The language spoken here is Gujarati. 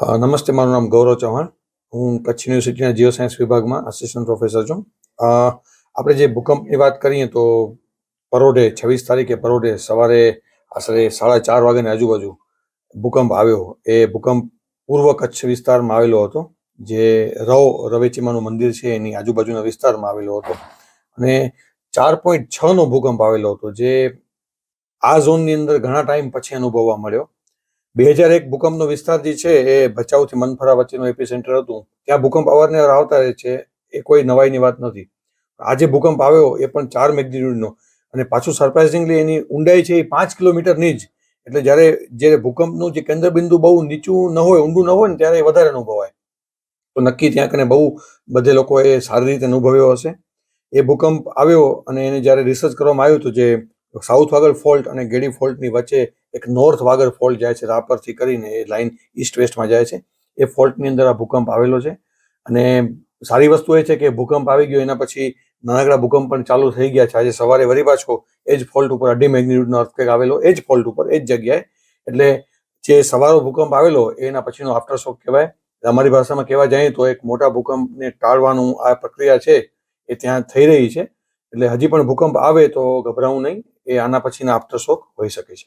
નમસ્તે, મારું નામ ગૌરવ ચૌહાણ. હું કચ્છ યુનિવર્સિટીના જીઓ સાયન્સ વિભાગમાં આસિસ્ટન્ટ પ્રોફેસર છું. આપણે જે ભૂકંપની વાત કરીએ તો પરોઢે છવ્વીસ તારીખે પરોઢે સવારે આશરે સાડા ચાર વાગ્યાની આજુબાજુ ભૂકંપ આવ્યો. એ ભૂકંપ પૂર્વ કચ્છ વિસ્તારમાં આવેલો હતો, જે રવ રવેચીમાનું મંદિર છે, એની આજુબાજુના વિસ્તારમાં આવેલો હતો. અને ચાર પોઈન્ટ છનો ભૂકંપ આવેલો હતો, જે આ ઝોનની અંદર ઘણા ટાઈમ પછી અનુભવવા મળ્યો. બે હજાર એક ભૂકંપનો વિસ્તાર જે છે એ ભચાઉથી મનફરા વચ્ચેનું એપી સેન્ટર હતું. ત્યાં ભૂકંપ અવારનવાર આવતા રહે છે એ કોઈ નવાઈની વાત નથી. આજે ભૂકંપ આવ્યો એ પણ ચાર મેગ્નિટ્યુડનો અને પાછું સરપ્રાઇઝિંગલી એની ઊંડાઈ છે એ પાંચ કિલોમીટરની જ. એટલે જ્યારે જે ભૂકંપનું જે કેન્દ્રબિંદુ બહુ નીચું ન હોય, ઊંડું ન હોય ને ત્યારે વધારે અનુભવાય. તો નક્કી ત્યાં કને બહુ બધે લોકોએ સારી રીતે અનુભવ્યો હશે. એ ભૂકંપ આવ્યો અને એને જ્યારે રિસર્ચ કરવામાં આવ્યું હતું જે સાઉથ વાગડ ફોલ્ટ અને ગેડી ફોલ્ટની વચ્ચે એક નોર્થ વાગર ફોલ્ટ જાય છે, રાપરથી કરીને એ લાઈન ઈસ્ટ વેસ્ટમાં જાય છે. એ ફોલ્ટની અંદર આ ભૂકંપ આવેલો છે. અને સારી વસ્તુ એ છે કે ભૂકંપ આવી ગયો, એના પછી નાનકડા ભૂકંપ પણ ચાલુ થઈ ગયા છે. આજે સવારે વરી પાછો એ જ ફોલ્ટ ઉપર અઢી મેગ્નિટ્યુડનો અર્થકેક આવેલો, એ જ ફોલ્ટ ઉપર, એ જ જગ્યાએ. એટલે જે સવારો ભૂકંપ આવેલો, એના પછીનો આફ્ટર શોક કહેવાય. અમારી ભાષામાં કહેવા જઈએ તો એક મોટા ભૂકંપને ટાળવાનું આ પ્રક્રિયા છે, એ ત્યાં થઈ રહી છે. એટલે હજી પણ ભૂકંપ આવે તો ગભરાવું નહીં. એ આના પછીના આફ્ટર શોક હોઈ શકે છે.